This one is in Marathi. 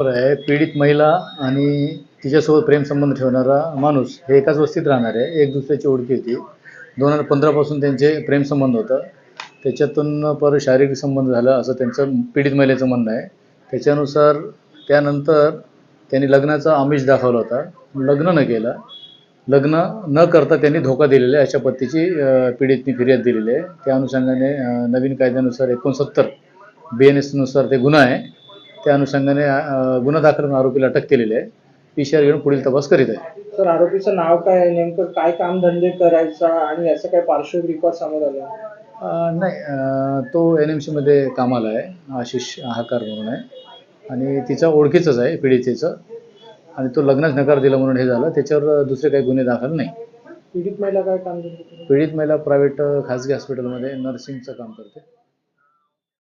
बरोबर आहे. पीडित महिला आणि तिच्यासोबत प्रेमसंबंध ठेवणारा माणूस हे एकाच वस्तीत राहणार आहे. एक दुसऱ्याची ओळखी होती. दोन हजार पंधरापासून त्यांचे प्रेमसंबंध होतं. त्याच्यातून परत शारीरिक संबंध झाला असं त्यांचं पीडित महिलेचं म्हणणं आहे. त्याच्यानुसार त्यानंतर त्यांनी लग्नाचा आमिष दाखवला होता. लग्न न केलं. लग्न न करता त्यांनी धोका दिलेला आहे. अशा पद्धतीची पीडितनी फिर्याद दिलेली आहे. त्या अनुषंगाने नवीन कायद्यानुसार एकोणसत्तर बी एन एसनुसार ते गुन्हा आहे. त्या अनुषंगाने गुन्हा दाखल करून आरोपीला अटक केलेली आहे. पी सी आर घेऊन पुढील तपास करीत आहे. सर आरोपीचं नाव काय आहे? नेमकं काय कामधंदे करायचा आणि याचं काय पार्श्वभूमी रेकॉर्ड समोर आलं अं, नाही अं, तो एन एम सीमध्ये कामाला आहे. आशिष हाकार म्हणून आहे. आणि तिचा ओळखीचंच आहे पीडितेचं. आणि तो लग्नच नकार दिला म्हणून हे झालं. त्याच्यावर दुसरे काही गुन्हे दाखल नाही. पीडित महिला काय कामधंदे करते? पीडित महिला प्रायव्हेट खाजगी हॉस्पिटलमध्ये नर्सिंगचं काम करते.